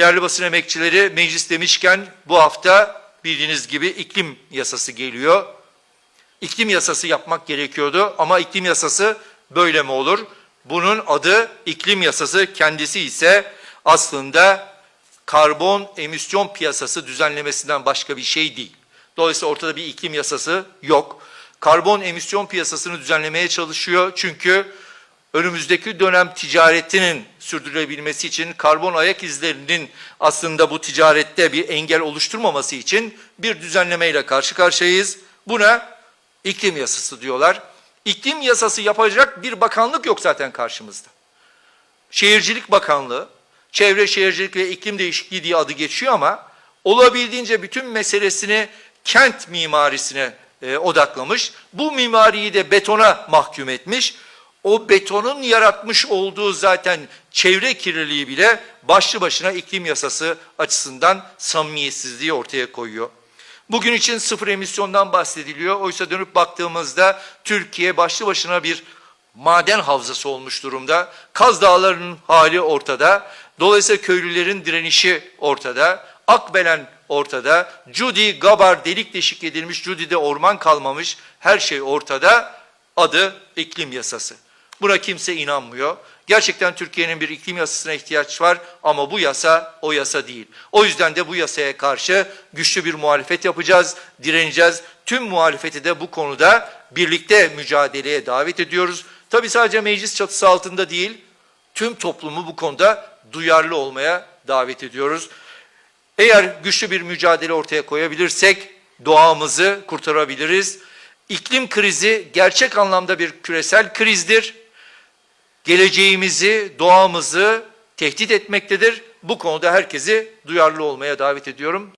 Değerli basın emekçileri meclis demişken bu hafta bildiğiniz gibi iklim yasası geliyor. İklim yasası yapmak gerekiyordu ama iklim yasası böyle mi olur? Bunun adı iklim yasası kendisi ise aslında karbon emisyon piyasası düzenlemesinden başka bir şey değil. Dolayısıyla ortada bir iklim yasası yok. Karbon emisyon piyasasını düzenlemeye çalışıyor çünkü önümüzdeki dönem ticaretinin sürdürülebilmesi için karbon ayak izlerinin aslında bu ticarette bir engel oluşturmaması için bir düzenlemeyle karşı karşıyayız. Buna iklim yasası diyorlar. İklim yasası yapacak bir bakanlık yok zaten karşımızda. Şehircilik Bakanlığı, Çevre Şehircilik ve İklim Değişikliği diye adı geçiyor ama olabildiğince bütün meselesini kent mimarisine e, odaklamış. Bu mimariyi de betona mahkum etmiş. O betonun yaratmış olduğu zaten çevre kirliliği bile başlı başına iklim yasası açısından samimiyetsizliği ortaya koyuyor. Bugün için sıfır emisyondan bahsediliyor. Oysa dönüp baktığımızda Türkiye başlı başına bir maden havzası olmuş durumda. Kaz Dağları'nın hali ortada. Dolayısıyla köylülerin direnişi ortada. Akbelen ortada. Cudi, Gabar delik deşik edilmiş. Cudi'de orman kalmamış. Her şey ortada. Adı iklim yasası. Buna kimse inanmıyor. Gerçekten Türkiye'nin bir iklim yasasına ihtiyaç var ama bu yasa o yasa değil. O yüzden de bu yasaya karşı güçlü bir muhalefet yapacağız, direneceğiz. Tüm muhalefeti de bu konuda birlikte mücadeleye davet ediyoruz. Tabii sadece meclis çatısı altında değil, tüm toplumu bu konuda duyarlı olmaya davet ediyoruz. Eğer güçlü bir mücadele ortaya koyabilirsek doğamızı kurtarabiliriz. İklim krizi gerçek anlamda bir küresel krizdir. Geleceğimizi, doğamızı tehdit etmektedir. Bu konuda herkesi duyarlı olmaya davet ediyorum.